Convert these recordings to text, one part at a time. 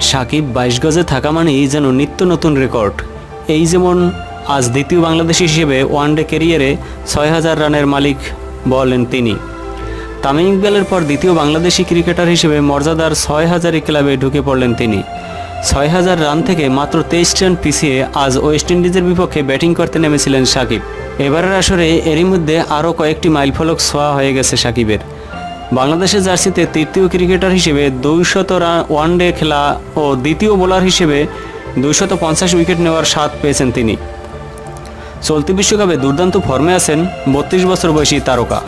সাকিব বাইশ গজে থাকা মানেই যেন নিত্য নতুন রেকর্ড। এই যেমন আজ দ্বিতীয় বাংলাদেশি হিসেবে ওয়ানডে ক্যারিয়ারে ছয় হাজার রানের মালিক বলেন তিনি। তামিম ইকবালের পর দ্বিতীয় বাংলাদেশি ক্রিকেটার হিসেবে মর্যাদার ছয় হাজারি ক্লাবে ঢুকে পড়লেন তিনি। ছয় হাজার রান থেকে মাত্র তেইশ রান পিছিয়ে আজ ওয়েস্ট ইন্ডিজের বিপক্ষে ব্যাটিং করতে নেমেছিলেন সাকিব। এবারের আসরে এরই মধ্যে আরও কয়েকটি মাইলফলক ছোঁয়া হয়ে গেছে সাকিবের। বাংলাদেশের জার্সিতে তৃতীয় ক্রিকেটার হিসেবে দুইশত রান ওয়ানডে খেলা ও দ্বিতীয় বোলার হিসেবে দুইশত পঞ্চাশ উইকেট নেওয়ার স্বাদ পেয়েছেন তিনি। চলতি বিশ্বকাপে দুর্দান্ত ফর্মে আছেন বত্রিশ বছর বয়সী তারকা।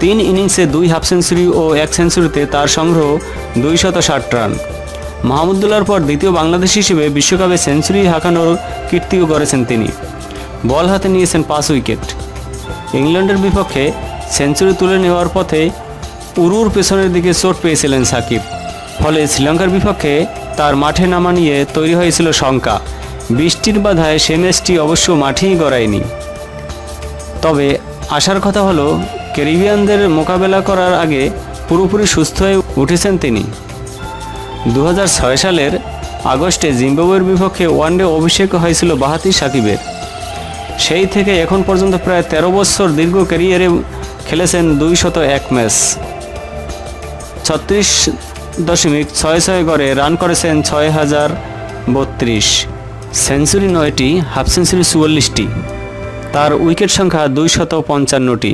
তিন ইনিংসে দুই হাফ সেঞ্চুরি ও এক সেঞ্চুরিতে তার সংগ্রহ দুইশত ষাট রান। মাহমুদুল্লাহর পর দ্বিতীয় বাংলাদেশ হিসেবে বিশ্বকাপে সেঞ্চুরি হাঁকানোর কীর্তিও করেছেন তিনি। বল হাতে নিয়েছেন পাঁচ উইকেট। ইংল্যান্ডের বিপক্ষে সেঞ্চুরি তুলে নেওয়ার পথে উরুর পেছনের দিকে চোট পেয়েছিলেন সাকিব। ফলে শ্রীলঙ্কার বিপক্ষে তার মাঠে নামা নিয়ে তৈরি হয়েছিল শঙ্কা। বৃষ্টির বাধায় সে ম্যাচটি অবশ্য মাঠেই গড়ায়নি। তবে আসার কথা হলো, ক্যারিবিয়ানদের মোকাবেলা করার আগে পুরোপুরি সুস্থ হয়ে উঠেছেন তিনি। দু হাজার ছয় সালের আগস্টে জিম্বাবুয়ের বিপক্ষে ওয়ানডে অভিষেক হয়েছিল বাহাতি সাকিবের। সেই থেকে এখন পর্যন্ত প্রায় তেরো বছর দীর্ঘ ক্যারিয়ারে খেলেছেন দুই শত এক ম্যাচ। ছত্রিশ দশমিক ছয় ছয় গড়ে রান করেছেন ছয় হাজার বত্রিশ। সেঞ্চুরি নয়টি, হাফ সেঞ্চুরি চুয়াল্লিশটি। তার উইকেট সংখ্যা দুই শত পঞ্চান্নটি।